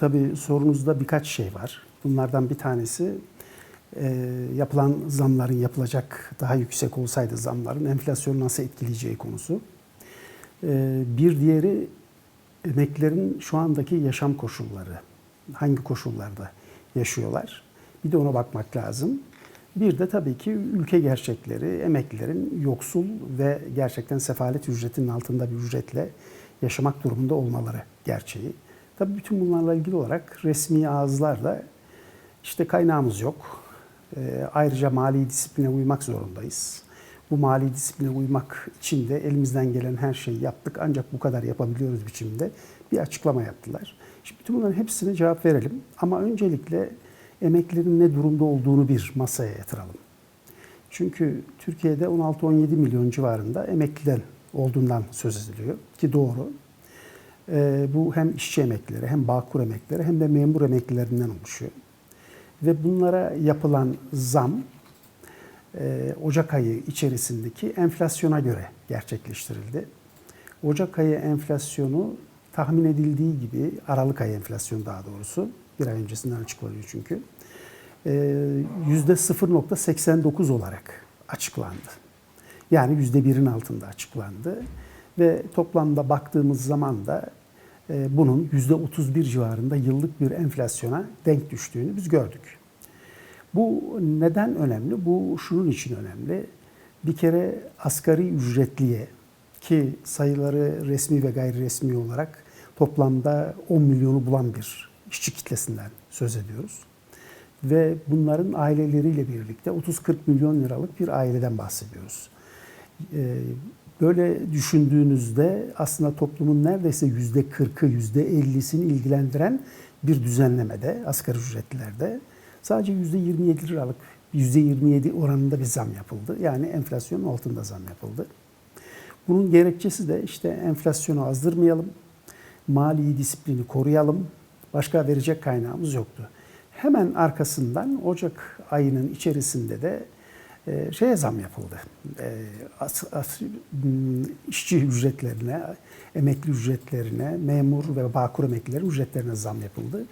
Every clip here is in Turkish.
Tabii sorunuzda birkaç şey var. Bunlardan bir tanesi e, yapılan zamların yapılacak daha yüksek olsaydı zamların enflasyonu nasıl etkileyeceği konusu. E, bir diğeri emeklilerin şu andaki yaşam koşulları. Hangi koşullarda yaşıyorlar? Bir de ona bakmak lazım. Bir de tabii ki ülke gerçekleri, emeklilerin yoksul ve gerçekten sefalet ücretinin altında bir ücretle yaşamak durumunda olmaları gerçeği. Tabii bütün bunlarla ilgili olarak resmi ağızlarla işte kaynağımız yok. Ee, ayrıca mali disipline uymak zorundayız. Bu mali disipline uymak için de elimizden gelen her şeyi yaptık ancak bu kadar yapabiliyoruz biçimde bir açıklama yaptılar. Şimdi bütün bunların hepsine cevap verelim ama öncelikle emeklilerin ne durumda olduğunu bir masaya yatıralım. Çünkü Türkiye'de 16-17 milyon civarında emekliden olduğundan söz ediliyor ki doğru. Ee, bu hem işçi emeklileri hem bağkur emeklileri hem de memur emeklilerinden oluşuyor. Ve bunlara yapılan zam e, Ocak ayı içerisindeki enflasyona göre gerçekleştirildi. Ocak ayı enflasyonu tahmin edildiği gibi Aralık ayı enflasyonu daha doğrusu bir ay öncesinden açıklanıyor çünkü e, yüzde 0.89 olarak açıklandı. Yani yüzde birin altında açıklandı ve toplamda baktığımız zaman da e, bunun yüzde 31 civarında yıllık bir enflasyona denk düştüğünü biz gördük. Bu neden önemli? Bu şunun için önemli. Bir kere asgari ücretliye ki sayıları resmi ve gayri resmi olarak toplamda 10 milyonu bulan bir işçi kitlesinden söz ediyoruz. Ve bunların aileleriyle birlikte 30-40 milyon liralık bir aileden bahsediyoruz. Böyle düşündüğünüzde aslında toplumun neredeyse yüzde 40'ı, yüzde 50'sini ilgilendiren bir düzenlemede asgari ücretlilerde sadece yüzde 27 liralık, yüzde 27 oranında bir zam yapıldı. Yani enflasyonun altında zam yapıldı. Bunun gerekçesi de işte enflasyonu azdırmayalım, mali disiplini koruyalım, başka verecek kaynağımız yoktu. Hemen arkasından Ocak ayının içerisinde de e, şeye zam yapıldı. E, as, as, işçi ücretlerine, emekli ücretlerine, memur ve bağkur emeklilerin ücretlerine zam yapıldı.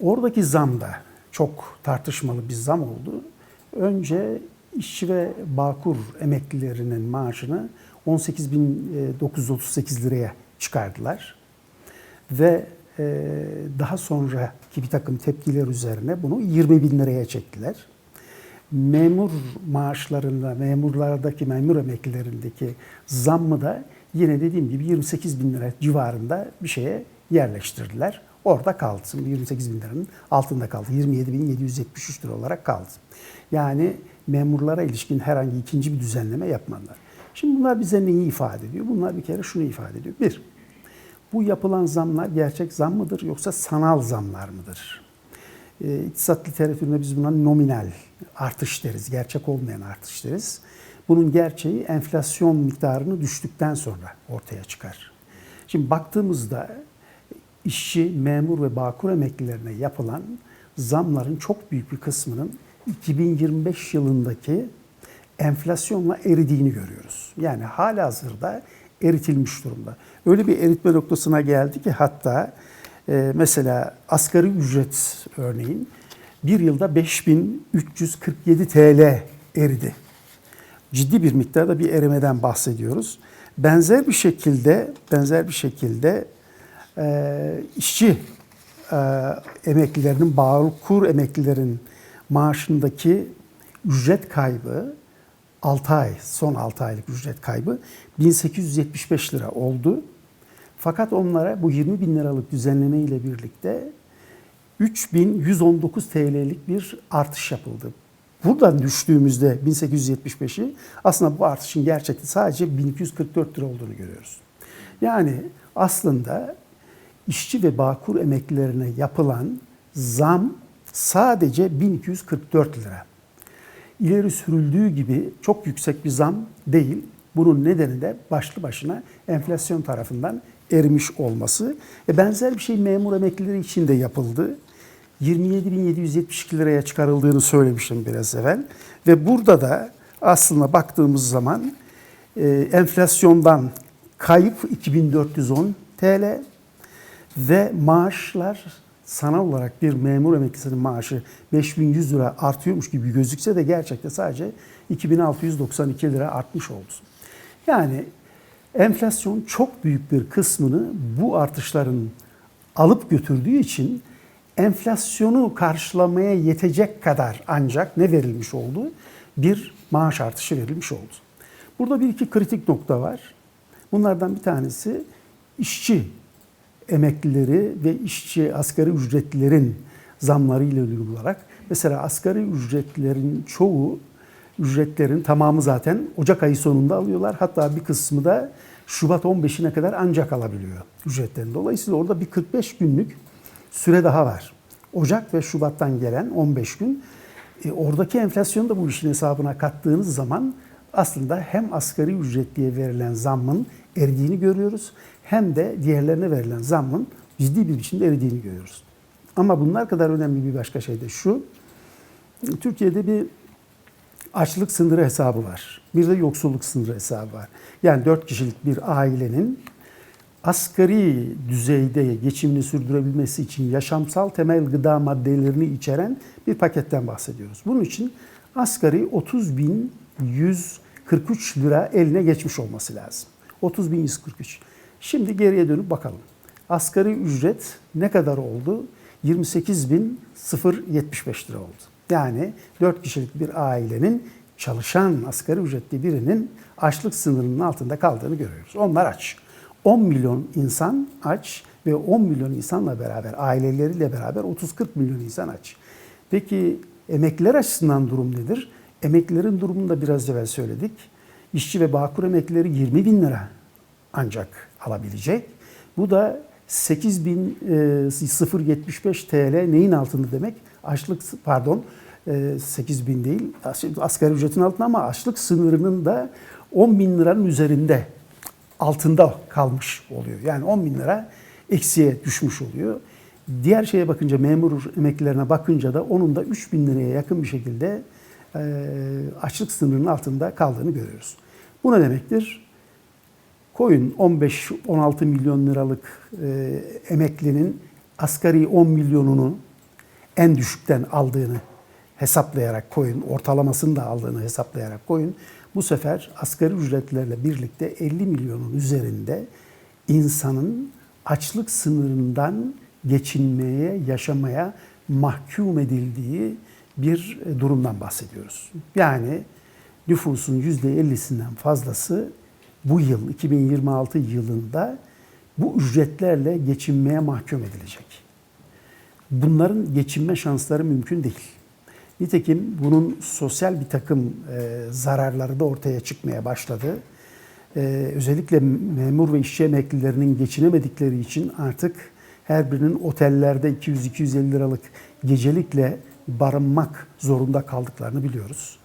Oradaki zam da çok tartışmalı bir zam oldu. Önce işçi ve bağkur emeklilerinin maaşını 18.938 liraya çıkardılar. Ve e, daha sonraki bir takım tepkiler üzerine bunu 20 bin liraya çektiler memur maaşlarında, memurlardaki, memur emeklilerindeki zammı da yine dediğim gibi 28 bin lira civarında bir şeye yerleştirdiler. Orada kaldı. 28 bin liranın altında kaldı. 27 bin 773 lira olarak kaldı. Yani memurlara ilişkin herhangi ikinci bir düzenleme yapmadılar. Şimdi bunlar bize neyi ifade ediyor? Bunlar bir kere şunu ifade ediyor. Bir, bu yapılan zamlar gerçek zam mıdır yoksa sanal zamlar mıdır? E, iktisat literatüründe biz buna nominal artış deriz, gerçek olmayan artış deriz. Bunun gerçeği enflasyon miktarını düştükten sonra ortaya çıkar. Şimdi baktığımızda işçi, memur ve bağkur emeklilerine yapılan zamların çok büyük bir kısmının 2025 yılındaki enflasyonla eridiğini görüyoruz. Yani hala hazırda eritilmiş durumda. Öyle bir eritme noktasına geldi ki hatta e, mesela asgari ücret örneğin bir yılda 5347 TL eridi. Ciddi bir miktarda bir erimeden bahsediyoruz. Benzer bir şekilde benzer bir şekilde e, işçi e, emeklilerinin, bağkur emeklilerin maaşındaki ücret kaybı 6 ay, son 6 aylık ücret kaybı 1875 lira oldu. Fakat onlara bu 20 bin liralık düzenleme ile birlikte 3119 TL'lik bir artış yapıldı. Buradan düştüğümüzde 1875'i aslında bu artışın gerçekte sadece 1244 lira olduğunu görüyoruz. Yani aslında işçi ve bağkur emeklilerine yapılan zam sadece 1244 lira. İleri sürüldüğü gibi çok yüksek bir zam değil. Bunun nedeni de başlı başına enflasyon tarafından erimiş olması. E benzer bir şey memur emeklileri için de yapıldı. 27.772 liraya çıkarıldığını söylemiştim biraz evvel. Ve burada da aslında baktığımız zaman e, enflasyondan kayıp 2410 TL ve maaşlar sanal olarak bir memur emeklisinin maaşı 5100 lira artıyormuş gibi gözükse de gerçekte sadece 2692 lira artmış oldu. Yani enflasyon çok büyük bir kısmını bu artışların alıp götürdüğü için enflasyonu karşılamaya yetecek kadar ancak ne verilmiş oldu? Bir maaş artışı verilmiş oldu. Burada bir iki kritik nokta var. Bunlardan bir tanesi işçi emeklileri ve işçi asgari ücretlilerin zamları ile ilgili olarak mesela asgari ücretlilerin çoğu ücretlerin tamamı zaten Ocak ayı sonunda alıyorlar. Hatta bir kısmı da Şubat 15'ine kadar ancak alabiliyor ücretlerini. Dolayısıyla orada bir 45 günlük süre daha var. Ocak ve Şubat'tan gelen 15 gün. E, oradaki enflasyonu da bu işin hesabına kattığınız zaman aslında hem asgari ücretliye verilen zammın eridiğini görüyoruz hem de diğerlerine verilen zammın ciddi bir biçimde eridiğini görüyoruz. Ama bunlar kadar önemli bir başka şey de şu. Türkiye'de bir açlık sınırı hesabı var. Bir de yoksulluk sınırı hesabı var. Yani 4 kişilik bir ailenin asgari düzeyde geçimini sürdürebilmesi için yaşamsal temel gıda maddelerini içeren bir paketten bahsediyoruz. Bunun için asgari 30.143 lira eline geçmiş olması lazım. 30.143. Şimdi geriye dönüp bakalım. Asgari ücret ne kadar oldu? 28.075 lira oldu. Yani 4 kişilik bir ailenin çalışan asgari ücretli birinin açlık sınırının altında kaldığını görüyoruz. Onlar aç. 10 milyon insan aç ve 10 milyon insanla beraber, aileleriyle beraber 30-40 milyon insan aç. Peki emekliler açısından durum nedir? Emeklilerin durumunu da biraz evvel söyledik. İşçi ve Bağkur emeklileri 20 bin lira ancak alabilecek. Bu da 8075 TL neyin altında demek? Açlık pardon 8000 değil asgari ücretin altında ama açlık sınırının da 10 bin liranın üzerinde altında kalmış oluyor. Yani 10 bin lira eksiye düşmüş oluyor. Diğer şeye bakınca memur emeklilerine bakınca da onun da 3 bin liraya yakın bir şekilde açlık sınırının altında kaldığını görüyoruz. Bu ne demektir? Koyun 15-16 milyon liralık e, emeklinin asgari 10 milyonunu en düşükten aldığını hesaplayarak koyun, ortalamasını da aldığını hesaplayarak koyun. Bu sefer asgari ücretlerle birlikte 50 milyonun üzerinde insanın açlık sınırından geçinmeye, yaşamaya mahkum edildiği bir durumdan bahsediyoruz. Yani nüfusun %50'sinden fazlası bu yıl 2026 yılında bu ücretlerle geçinmeye mahkum edilecek. Bunların geçinme şansları mümkün değil. Nitekim bunun sosyal bir takım e, zararları da ortaya çıkmaya başladı. E, özellikle memur ve işçi emeklilerinin geçinemedikleri için artık her birinin otellerde 200-250 liralık gecelikle barınmak zorunda kaldıklarını biliyoruz.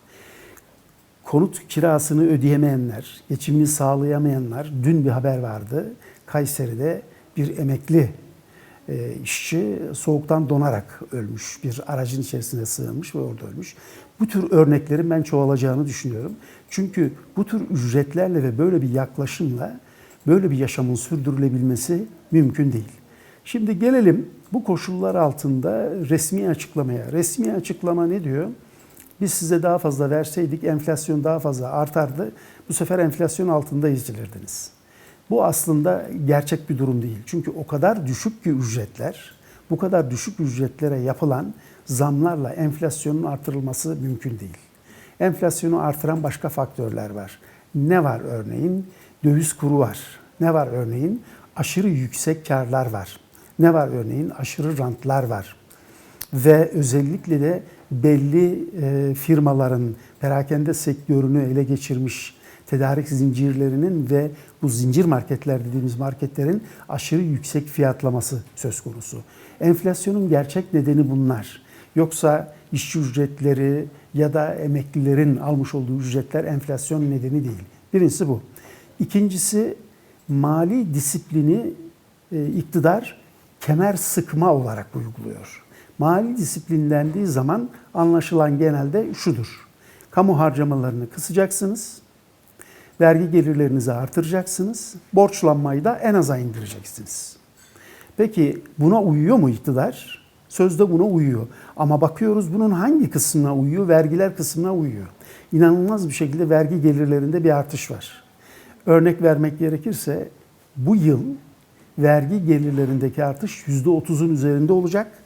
Konut kirasını ödeyemeyenler, geçimini sağlayamayanlar, dün bir haber vardı. Kayseri'de bir emekli e, işçi soğuktan donarak ölmüş. Bir aracın içerisine sığınmış ve orada ölmüş. Bu tür örneklerin ben çoğalacağını düşünüyorum. Çünkü bu tür ücretlerle ve böyle bir yaklaşımla böyle bir yaşamın sürdürülebilmesi mümkün değil. Şimdi gelelim bu koşullar altında resmi açıklamaya. Resmi açıklama ne diyor? Biz size daha fazla verseydik enflasyon daha fazla artardı. Bu sefer enflasyon altında izcilirdiniz. Bu aslında gerçek bir durum değil. Çünkü o kadar düşük ki ücretler, bu kadar düşük ücretlere yapılan zamlarla enflasyonun artırılması mümkün değil. Enflasyonu artıran başka faktörler var. Ne var örneğin? Döviz kuru var. Ne var örneğin? Aşırı yüksek karlar var. Ne var örneğin? Aşırı rantlar var. Ve özellikle de belli e, firmaların perakende sektörünü ele geçirmiş tedarik zincirlerinin ve bu zincir marketler dediğimiz marketlerin aşırı yüksek fiyatlaması söz konusu. Enflasyonun gerçek nedeni bunlar. Yoksa işçi ücretleri ya da emeklilerin almış olduğu ücretler enflasyon nedeni değil. Birincisi bu. İkincisi mali disiplini e, iktidar kemer sıkma olarak uyguluyor. Mali disiplinlendiği zaman anlaşılan genelde şudur. Kamu harcamalarını kısacaksınız, vergi gelirlerinizi artıracaksınız, borçlanmayı da en aza indireceksiniz. Peki buna uyuyor mu iktidar? Sözde buna uyuyor. Ama bakıyoruz bunun hangi kısmına uyuyor? Vergiler kısmına uyuyor. İnanılmaz bir şekilde vergi gelirlerinde bir artış var. Örnek vermek gerekirse bu yıl vergi gelirlerindeki artış %30'un üzerinde olacak.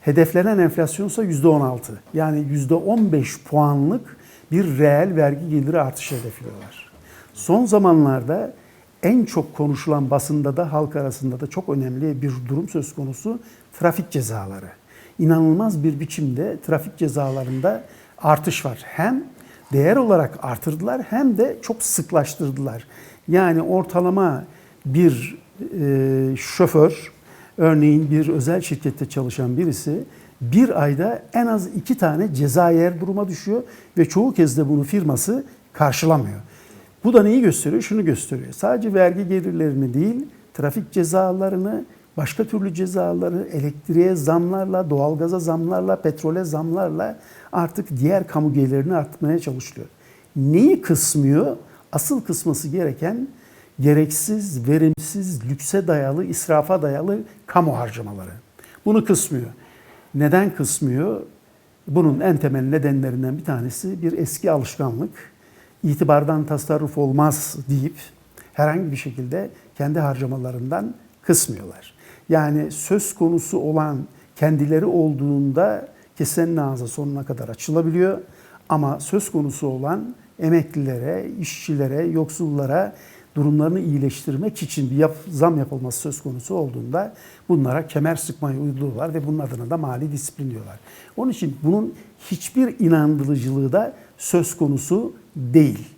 Hedeflenen enflasyonsa %16. Yani %15 puanlık bir reel vergi geliri artışı hedefliyorlar. Son zamanlarda en çok konuşulan basında da halk arasında da çok önemli bir durum söz konusu trafik cezaları. İnanılmaz bir biçimde trafik cezalarında artış var. Hem değer olarak artırdılar hem de çok sıklaştırdılar. Yani ortalama bir e, şoför, örneğin bir özel şirkette çalışan birisi bir ayda en az iki tane ceza yer duruma düşüyor ve çoğu kez de bunu firması karşılamıyor. Bu da neyi gösteriyor? Şunu gösteriyor. Sadece vergi gelirlerini değil, trafik cezalarını, başka türlü cezaları, elektriğe zamlarla, doğalgaza zamlarla, petrole zamlarla artık diğer kamu gelirini arttırmaya çalışıyor. Neyi kısmıyor? Asıl kısması gereken gereksiz, verimsiz, lükse dayalı, israfa dayalı kamu harcamaları. Bunu kısmıyor. Neden kısmıyor? Bunun en temel nedenlerinden bir tanesi bir eski alışkanlık. İtibardan tasarruf olmaz deyip herhangi bir şekilde kendi harcamalarından kısmıyorlar. Yani söz konusu olan kendileri olduğunda kesenin ağzı sonuna kadar açılabiliyor. Ama söz konusu olan emeklilere, işçilere, yoksullara durumlarını iyileştirmek için bir yap, zam yapılması söz konusu olduğunda bunlara kemer sıkmayı uyguluyorlar ve bunun adına da mali disiplin diyorlar. Onun için bunun hiçbir inandırıcılığı da söz konusu değil.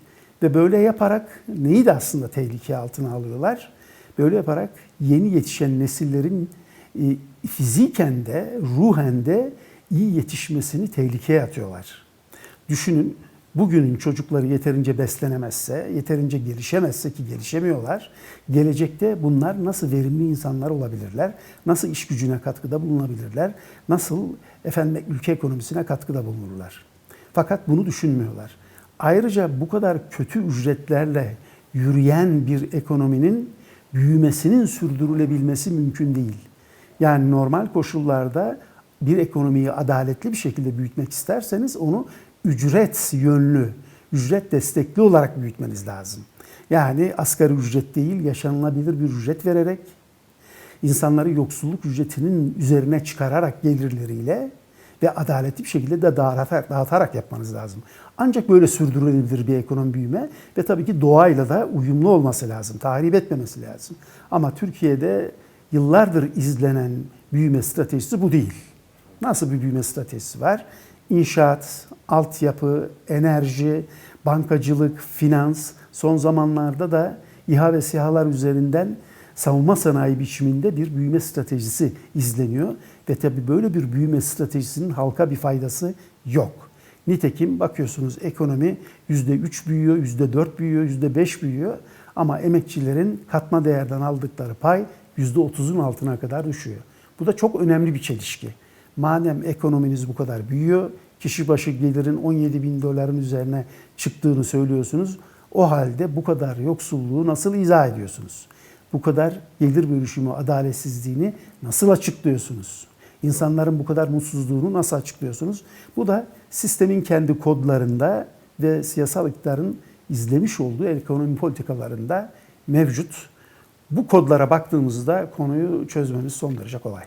Ve böyle yaparak neyi de aslında tehlike altına alıyorlar? Böyle yaparak yeni yetişen nesillerin e, fiziken de ruhen de iyi yetişmesini tehlikeye atıyorlar. Düşünün bugünün çocukları yeterince beslenemezse, yeterince gelişemezse ki gelişemiyorlar, gelecekte bunlar nasıl verimli insanlar olabilirler, nasıl iş gücüne katkıda bulunabilirler, nasıl efendim ülke ekonomisine katkıda bulunurlar. Fakat bunu düşünmüyorlar. Ayrıca bu kadar kötü ücretlerle yürüyen bir ekonominin büyümesinin sürdürülebilmesi mümkün değil. Yani normal koşullarda bir ekonomiyi adaletli bir şekilde büyütmek isterseniz onu ücret yönlü, ücret destekli olarak büyütmeniz lazım. Yani asgari ücret değil, yaşanılabilir bir ücret vererek, insanları yoksulluk ücretinin üzerine çıkararak gelirleriyle ve adaletli bir şekilde de dağıtarak, dağıtarak yapmanız lazım. Ancak böyle sürdürülebilir bir ekonomi büyüme ve tabii ki doğayla da uyumlu olması lazım, tahrip etmemesi lazım. Ama Türkiye'de yıllardır izlenen büyüme stratejisi bu değil. Nasıl bir büyüme stratejisi var? İnşaat, altyapı, enerji, bankacılık, finans, son zamanlarda da İHA ve SİHA'lar üzerinden savunma sanayi biçiminde bir büyüme stratejisi izleniyor. Ve tabii böyle bir büyüme stratejisinin halka bir faydası yok. Nitekim bakıyorsunuz ekonomi %3 büyüyor, %4 büyüyor, %5 büyüyor. Ama emekçilerin katma değerden aldıkları pay %30'un altına kadar düşüyor. Bu da çok önemli bir çelişki. Madem ekonominiz bu kadar büyüyor, kişi başı gelirin 17 bin doların üzerine çıktığını söylüyorsunuz. O halde bu kadar yoksulluğu nasıl izah ediyorsunuz? Bu kadar gelir bölüşümü adaletsizliğini nasıl açıklıyorsunuz? İnsanların bu kadar mutsuzluğunu nasıl açıklıyorsunuz? Bu da sistemin kendi kodlarında ve siyasal iktidarın izlemiş olduğu ekonomi politikalarında mevcut. Bu kodlara baktığımızda konuyu çözmemiz son derece kolay.